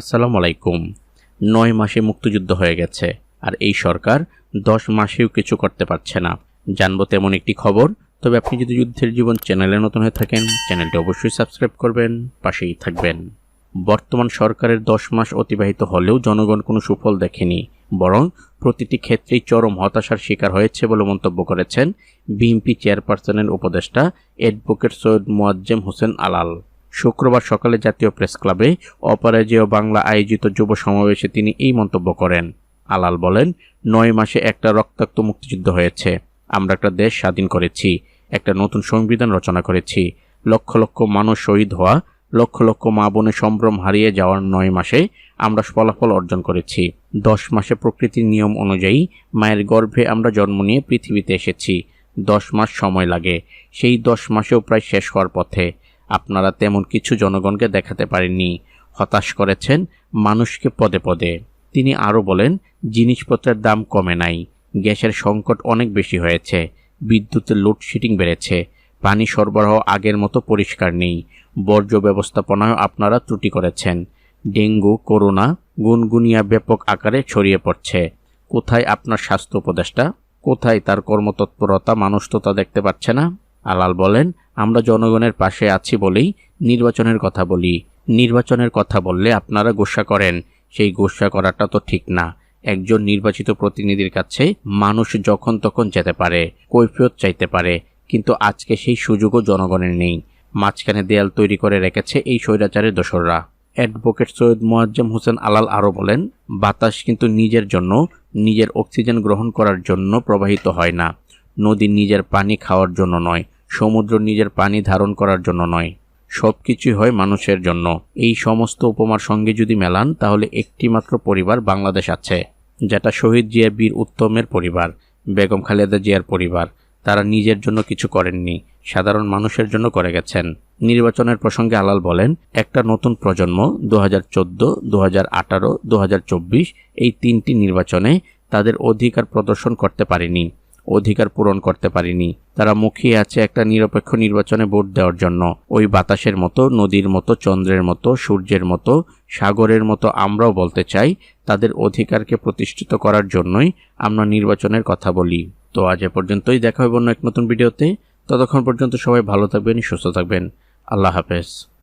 আসসালামু আলাইকুম নয় মাসে মুক্তিযুদ্ধ হয়ে গেছে, আর এই সরকার দশ মাসেও কিছু করতে পারছে না। জানব তেমন একটি খবর, তবে আপনি যদি যুদ্ধের জীবন চ্যানেলে নতুন হয়ে থাকেন, চ্যানেলটি অবশ্যই সাবস্ক্রাইব করবেন, পাশেই থাকবেন। বর্তমান সরকারের দশ মাস অতিবাহিত হলেও জনগণ কোনো সুফল দেখেনি, বরং প্রতিটি ক্ষেত্রেই চরম হতাশার শিকার হয়েছে বলে মন্তব্য করেছেন বিএনপি চেয়ারপারসনের উপদেষ্টা অ্যাডভোকেট সৈয়দ মোয়াজ্জেম হোসেন আলাল। শুক্রবার সকালে জাতীয় প্রেস ক্লাবে অপরাজেয় বাংলা আয়োজিত যুব সমাবেশে তিনি এই মন্তব্য করেন। আলাল বলেন, নয় মাসে একটা রক্তাক্ত মুক্তিযুদ্ধ হয়েছে। আমরা একটা দেশ স্বাধীন করেছি, একটা নতুন সংবিধান রচনা করেছি। লক্ষ লক্ষ মানুষ শহীদ হওয়া, লক্ষ লক্ষ মা বোনের সম্ভ্রম হারিয়ে যাওয়ার নয় মাসে আমরা ফলাফল অর্জন করেছি। দশ মাসে প্রকৃতির নিয়ম অনুযায়ী মায়ের গর্ভে আমরা জন্ম নিয়ে পৃথিবীতে এসেছি। দশ মাস সময় লাগে। সেই দশ মাসেও প্রায় শেষ হওয়ার পথে। আপনারা তেমন কিছু জনগণকে দেখাতে পারেননি। হতাশ করেছেন মানুষকে পদে পদে। তিনি আরও বলেন, জিনিসপত্রের দাম কমে নাই, গ্যাসের সংকট অনেক বেশি হয়েছে, বিদ্যুতের লোডশেডিং বেড়েছে, পানি সরবরাহ আগের মতো পরিষ্কার নেই, বর্জ্য ব্যবস্থাপনায় আপনারা ত্রুটি করেছেন, ডেঙ্গু, করোনা, গুনগুনিয়া ব্যাপক আকারে ছড়িয়ে পড়ছে। কোথায় আপনার স্বাস্থ্য উপদেষ্টা? কোথায় তার কর্মতৎপরতা? মানুষ তো তা দেখতে পাচ্ছে না। আলাল বলেন, আমরা জনগণের পাশে আছি বলেই নির্বাচনের কথা বলি। নির্বাচনের কথা বললে আপনারা গোসা করেন। সেই গোসা করাটা তো ঠিক না। একজন নির্বাচিত প্রতিনিধির কাছে মানুষ যখন তখন যেতে পারে, কৈফিয়ত চাইতে পারে। কিন্তু আজকে সেই সুযোগও জনগণের নেই। মাঝখানে দেয়াল তৈরি করে রেখেছে এই স্বৈরাচারের দোসররা। অ্যাডভোকেট সৈয়দ মোয়াজ্জেম হোসেন আলাল আরও বলেন, বাতাস কিন্তু নিজের জন্য, নিজের অক্সিজেন গ্রহণ করার জন্য প্রবাহিত হয় না। নদী নিজের পানি খাওয়ার জন্য নয়। সমুদ্র নিজের পানি ধারণ করার জন্য নয় সব কিছুই হয় মানুষের জন্য। এই সমস্ত উপমার সঙ্গে যদি মেলান, তাহলে একটি মাত্র পরিবার বাংলাদেশ আছে, যেটা শহীদ জিয়া বীর উত্তমের পরিবার, বেগম খালেদা জিয়ার পরিবার। তারা নিজের জন্য কিছু করেননি, সাধারণ মানুষের জন্য করে গেছেন। নির্বাচনের প্রসঙ্গে আলাল বলেন, একটা নতুন প্রজন্ম দু হাজার চোদ্দ দু হাজার আঠারো দু হাজার চব্বিশ এই তিনটি নির্বাচনে তাদের অধিকার প্রদর্শন করতে পারেনি। অধিকার পূরণ করতে পারেনি। তারা মুখিয়ে আছে একটা নিরপেক্ষ নির্বাচনে ভোট দেওয়ার জন্য। ওই বাতাসের মতো, নদীর মতো, চন্দ্রের মতো, সূর্যের মতো, সাগরের মতো আমরাও বলতে চাই, তাদের অধিকারকে প্রতিষ্ঠিত করার জন্যই আমরা নির্বাচনের কথা বলি। তো আজ এ পর্যন্তই দেখা হবে অন্য এক নতুন ভিডিওতে। ততক্ষণ পর্যন্ত সবাই ভালো থাকবেন, সুস্থ থাকবেন। আল্লাহ হাফেজ।